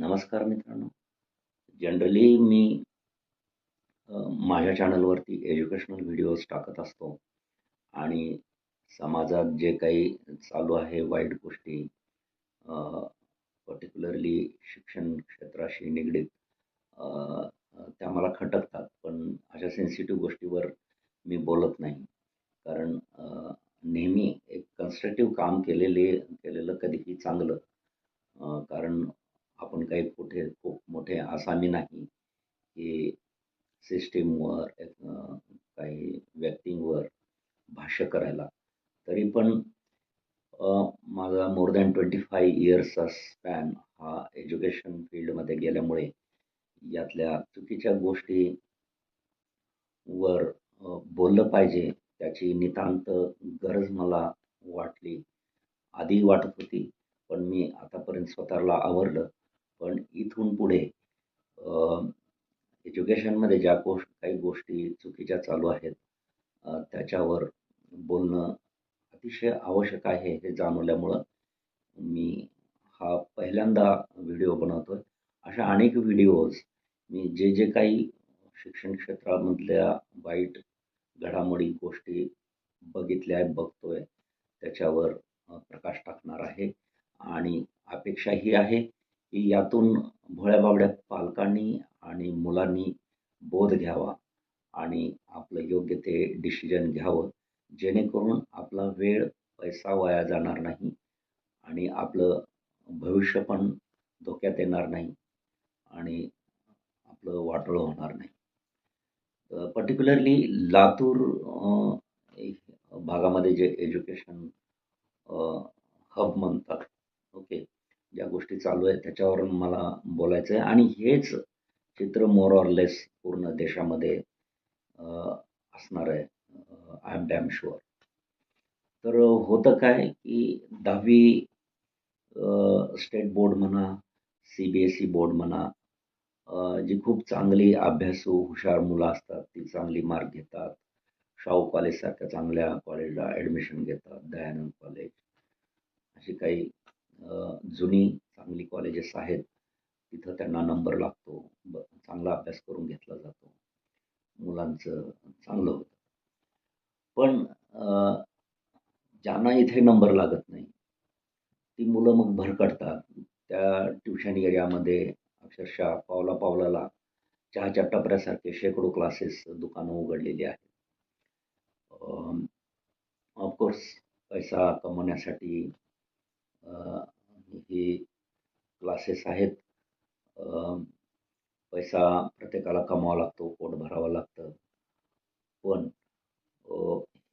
नमस्कार मित्रांनो. जनरली मी माझ्या चॅनलवरती एज्युकेशनल व्हिडिओज टाकत असतो. आणि समाजात जे काही चालू आहे वाईट गोष्टी पर्टिक्युलरली शिक्षण क्षेत्राशी निगडीत त्या मला खटकतात. पण अशा सेन्सिटिव्ह गोष्टीवर मी बोलत नाही. कारण नेहमी एक कन्स्ट्रक्टिव्ह काम केलेले केलेलं कधीही चांगलं. कारण आपण काही कुठे खूप मोठे आसामी नाही की सिस्टीमवर काही व्यक्तींवर भाष्य करायला. तरी पण माझा मोर दॅन 25 इयर्सचा स्पॅन हा एज्युकेशन फील्डमध्ये गेल्यामुळे यातल्या चुकीच्या गोष्टीवर वर बोललं पाहिजे त्याची नितांत गरज मला वाटली. आधी वाटत होती, पण मी आतापर्यंत स्वतःला आवरलं. पण इथून पुढे एज्युकेशनमध्ये ज्या गोष् काही गोष्टी चुकीच्या चालू आहेत त्याच्यावर बोलणं अतिशय आवश्यक आहे हे जाणवल्यामुळं मी हा पहिल्यांदा व्हिडिओ बनवतो आहे अशा अनेक व्हिडिओज मी जे जे काही शिक्षण क्षेत्रामधल्या वाईट घडामोडी, गोष्टी बघितल्या आहेत, बघतोय त्याच्यावर प्रकाश टाकणार आहे. आणि अपेक्षा ही आहे की यातून भोळ्या-भाबड्या पालकांनी आणि मुलांनी बोध घ्यावा आणि आपलं योग्य ते डिसिजन घ्यावं. जेणेकरून आपला वेळ, पैसा वाया जाणार नाही आणि आपलं भविष्य पण धोक्यात येणार नाही आणि आपलं वाटोळं होणार नाही. पर्टिक्युलरली लातूर भागामध्ये जे एज्युकेशन हब म्हणतात, ओके. ज्या गोष्टी चालू आहेत त्याच्यावरून मला बोलायचं आहे आणि हेच चित्र मोर ऑर लेस पूर्ण देशामध्ये असणार आहे. I am damn sure. तर होतं काय की दहावी स्टेट बोर्ड म्हणा, सी-बी-एस-ई बोर्ड म्हणा, जी खूप चांगली अभ्यासू, हुशार मुलं असतात, ती चांगली मार्क घेतात. शाहू कॉलेजसारख्या चांगल्या कॉलेजला ॲडमिशन घेतात, दयानंद कॉलेज. अशी काही जुनी चांगली कॉलेजेस आहेत. तिथं त्यांना नंबर लागतो. ब चांगला अभ्यास करून घेतला जातो. मुलांचं चांगलं होतं. पण ज्यांना इथे नंबर लागत नाही, ती मुलं मग भरकटतात. त्या ट्युशन एरियामध्ये अक्षरशः पावला-पावलाला चहाच्या टपऱ्यासारखे शेकडो क्लासेस, दुकानं उघडलेली आहेत. ऑफकोर्स पैसा कमवण्यासाठी हे क्लासेस आहेत. पैसा प्रत्येकाला कमवावा लागतो, पोट भरावं लागतं. पण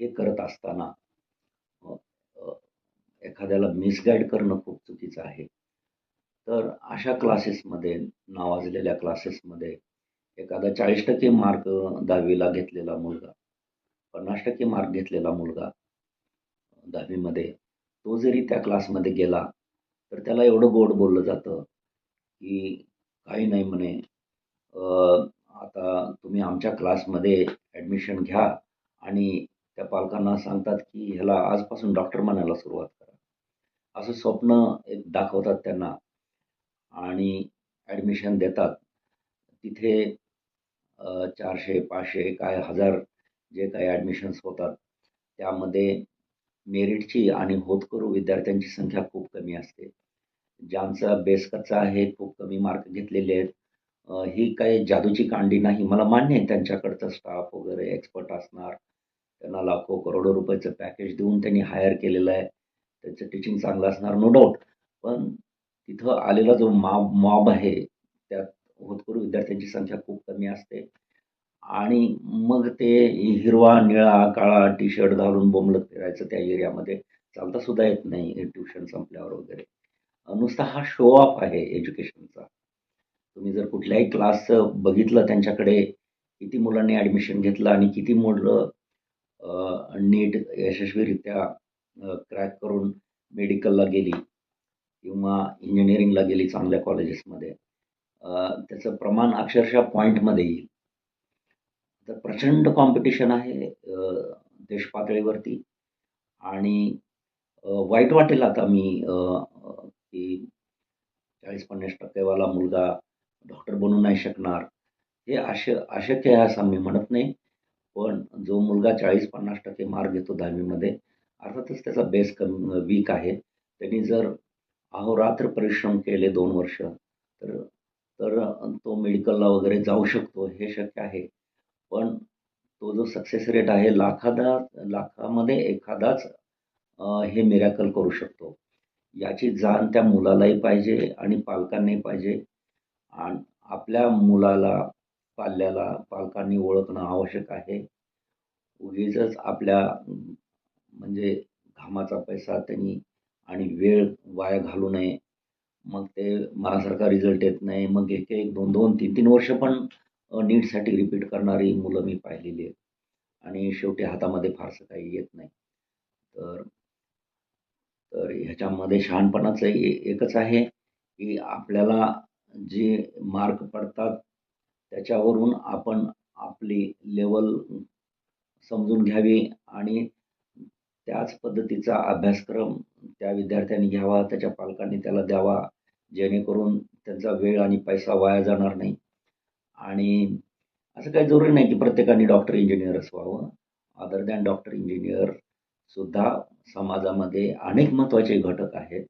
हे करत असताना एखाद्याला मिसगाईड करणं खूप चुकीचं आहे. तर अशा क्लासेसमध्ये, नावाजलेल्या क्लासेसमध्ये एखादा 40% मार्क 10वीला घेतलेला मुलगा, 50% मार्क घेतलेला मुलगा 10वीमध्ये, तो जरी त्या क्लासमध्ये गेला, तर त्याला एवढं गोड बोललं जातं की काही नाही म्हणे, आता तुम्ही आमच्या क्लासमध्ये ॲडमिशन घ्या आणि त्या पालकांना सांगतात की ह्याला आजपासून डॉक्टर म्हणायला सुरुवात करा. असं स्वप्न एक दाखवतात त्यांना आणि ॲडमिशन देतात. तिथे चारशे पाचशे काय हजार जे काही ॲडमिशन्स होतात, त्यामध्ये मेरिटची आणि होतकरू विद्यार्थ्यांची संख्या खूप कमी असते. ज्यांचा बेस कच्चा आहे, खूप कमी मार्क घेतलेले आहेत, ही काही जादूची कांडी नाही. मला मान्य आहे त्यांच्याकडचा स्टाफ वगैरे एक्सपर्ट असणार. त्यांना लाखो, करोडो रुपयाचं पॅकेज देऊन त्यांनी हायर केलेलं आहे. त्यांचं टीचिंग चांगलं असणार, नो डाउट. पण तिथं आलेला जो मॉब मॉब आहे, त्यात होतकरू विद्यार्थ्यांची संख्या खूप कमी असते आणि मग ते हिरवा, निळा, काळा टी-शर्ट घालून बोंबलत फिरायचं त्या एरियामध्ये. चालता सुद्धा येत नाही ट्युशन संपल्यावर वगैरे. नुसता हा शो ऑफ आहे एज्युकेशनचा. तुम्ही जर कुठल्याही क्लासचं बघितलं त्यांच्याकडे किती मुलांनी ॲडमिशन घेतलं आणि किती मुलं नीट यशस्वीरित्या क्रॅक करून मेडिकलला गेली किंवा इंजिनिअरिंगला गेली चांगल्या कॉलेजेसमध्ये. त्याचं प्रमाण अक्षरशः पॉईंटमध्ये येईल. तर प्रचंड कॉम्पिटिशन आहे देशपातळीवरती. देश पातळीवरती आणि वाईट वाटेल आता मी की चाळीस पन्नास टक्केवाला मुलगा डॉक्टर बनू नाही शकणार. हे अश अशक्य आहे असं मी म्हणत नाही. पण जो मुलगा चाळीस पन्नास टक्के मार्क घेतो दहावीमध्ये अर्थातच त्याचा बेस कमी वीक आहे. त्यांनी जर अहोरात्र परिश्रम केले दोन वर्ष तर तर तो मेडिकलला वगैरे जाऊ शकतो हे शक्य आहे. पण तो जो सक्सेस रेट आहे लाखादा लाखामध्ये एखादाच हे मिरॅकल करू शकतो. याची जाण त्या मुलालाही पाहिजे आणि पालकांनाही पाहिजे. आणि आपल्या मुलाला पाल्याला पालकांनी ओळखणं आवश्यक आहे. उगीचच आपल्या म्हणजे घामाचा पैसा त्यांनी आणि वेळ वाया घालू नये. मग ते मनासारखा रिझल्ट येत नाही. मग एक एक दोन दोन तीन तीन वर्ष पण नीटसाठी रिपीट करणारी मुलं मी पाहिलेली आहेत. आणि शेवटी हातामध्ये फारसं काही येत नाही. तर तर ह्याच्यामध्ये शहाणपणाचं एकच आहे की आपल्याला जे मार्क पडतात त्याच्यावरून आपण आपली लेवल समजून घ्यावी आणि त्याच पद्धतीचा अभ्यासक्रम त्या विद्यार्थ्यांनी घ्यावा त्याच्या पालकांनी त्याला द्यावा जेणेकरून त्यांचा वेळ आणि पैसा वाया जाणार नाही. आणि असं काही जरुरी नाही की प्रत्येकाने डॉक्टर इंजिनियरच व्हावं अदर दॅन डॉक्टर इंजिनियर सुद्धा समाजामध्ये अनेक महत्त्वाचे घटक आहेत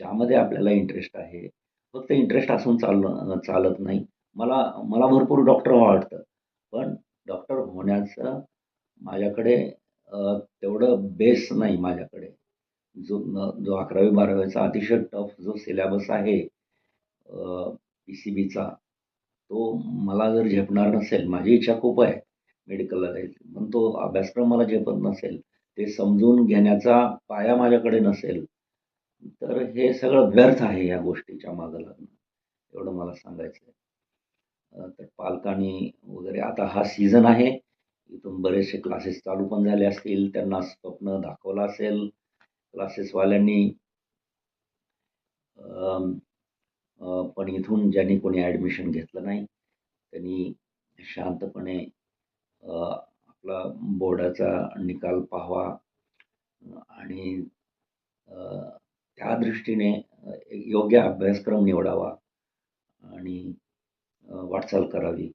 ज्यामध्ये आपल्याला इंटरेस्ट आहे. फक्त इंटरेस्ट असून चाल चालत नाही. मला मला भरपूर डॉक्टर वाटतं. पण डॉक्टर होण्याचं माझ्याकडे तेवढं बेस नाही माझ्याकडे. जो जो अकरावी बारावीचा अतिशय टफ जो सिलॅबस आहे पी सी बीचा तो मला जर झेपणार नसेल माझी इच्छा खूप आहे मेडिकलला जायची पण तो अभ्यासक्रम मला झेपत नसेल ते समजून घेण्याचा पाया माझ्याकडे नसेल तर हे सगळं व्यर्थ आहे या गोष्टीच्या मागं लागणं. एवढं मला सांगायचं आहे तर पालकांनी वगैरे आता हा सीझन आहे इथून बरेचसे क्लासेस चालू पण झाले असतील त्यांना स्वप्न दाखवलं असेल क्लासेसवाल्यांनी पण इथून ज्यांनी कोणी ॲडमिशन घेतलं नाही त्यांनी शांतपणे आपला बोर्डाचा निकाल पाहावा. आणि त्या दृष्टीने योग्य अभ्यासक्रम निवडावा आणि वाटचाल करावी.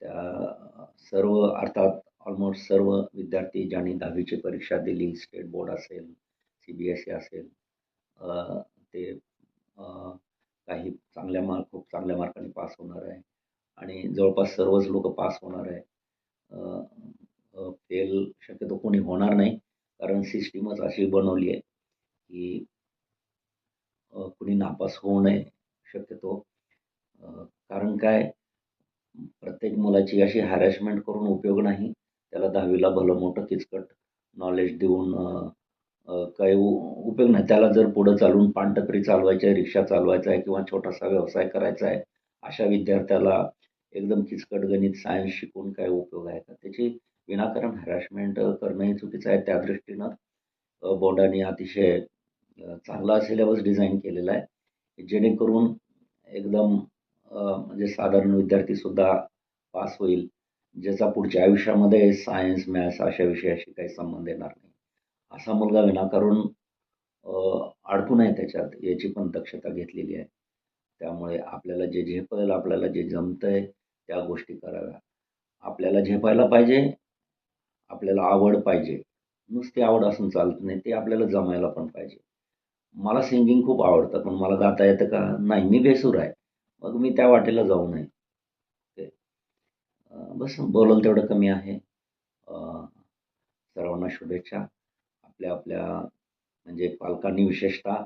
त्या सर्व अर्थात ऑलमोस्ट सर्व विद्यार्थी ज्यांनी दहावीची परीक्षा दिली स्टेट बोर्ड असेल सी बी एस ई असेल ते काही चांगल्या मार्क खूप चांगल्या मार्काने पास होणार आहे. आणि जवळपास सर्वच लोक पास होणार आहे. फेल शक्यतो कोणी होणार नाही. कारण सिस्टीमच अशी बनवली आहे की कुणी नापास होऊ नये शक्यतो. कारण काय? प्रत्येक मुलाची अशी हॅरॅसमेंट करून उपयोग नाही. त्याला दहावीला भलं मोठं किचकट नॉलेज देऊन काही उपयोग नाही. त्याला जर पुढं चालून पानटकरी चालवायची आहे रिक्षा चालवायचा आहे किंवा छोटासा व्यवसाय करायचा आहे अशा विद्यार्थ्याला एकदम किचकट गणित सायन्स शिकून काय उपयोग आहे का? त्याची विनाकारण हॅरॅशमेंट करणंही चुकीचं आहे. त्या दृष्टीनं बोर्डाने अतिशय चांगला सिलेबस डिझाईन केलेला आहे. जेणेकरून एकदम म्हणजे साधारण विद्यार्थीसुद्धा पास होईल ज्याचा पुढच्या आयुष्यामध्ये सायन्स मॅथ्स अशा विषयाशी काही संबंध येणार नाही. असा मुलगा विनाकारण अडकू नये त्याच्यात याची पण दक्षता घेतलेली आहे. त्यामुळे आपल्याला जे झेपेल आपल्याला जे जमतं आहे त्या गोष्टी कराव्या. आपल्याला झेपायला पाहिजे आपल्याला आवड पाहिजे. नुसती आवड असून चालत नाही ते आपल्याला जमायला पण पाहिजे. मला सिंगिंग खूप आवडतं पण मला गाता येतं का? नाही मी बेसूर आहे. मग मी त्या वाटेला जाऊ नये. ते बस बोलल तेवढं कमी आहे. सर्वांना शुभेच्छा. आपल्या आपल्या म्हणजे पालकांनी विशेषतः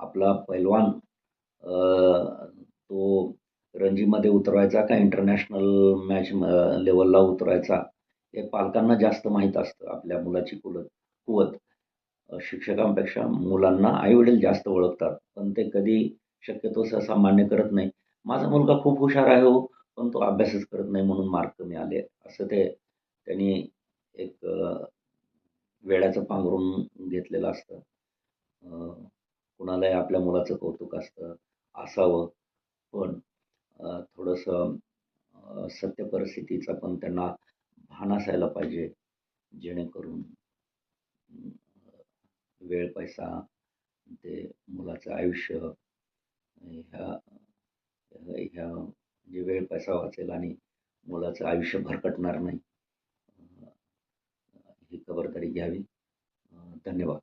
आपला पैलवान तो रणजीमध्ये उतरवायचा का इंटरनॅशनल मॅच लेवलला उतरवायचा? हे पालकांना जास्त माहीत असतं आपल्या मुलाची कुलत कुवत. शिक्षकांपेक्षा मुलांना आईवडील जास्त ओळखतात पण ते कधी शक्यतो सहसा मान्य करत नाही. माझा मुलगा खूप हुशार आहे हो पण तो अभ्यासच करत नाही म्हणून मार्क कमी आले असं ते त्यांनी एक वेड्याचं पांघरून घेतलेलं असतं. कुणालाही आपल्या मुलाचं कौतुक असतं असावं. पण थोडंसं सत्य परिस्थितीचा पण त्यांना भान असायला पाहिजे. जेणेकरून वेळ पैसा ते मुलाचं आयुष्य ह्या ह्या म्हणजे वेळ पैसा वाचेल आणि मुलाचं आयुष्य भरकटणार नाही. खबरदारी घ्यावी. धन्यवाद.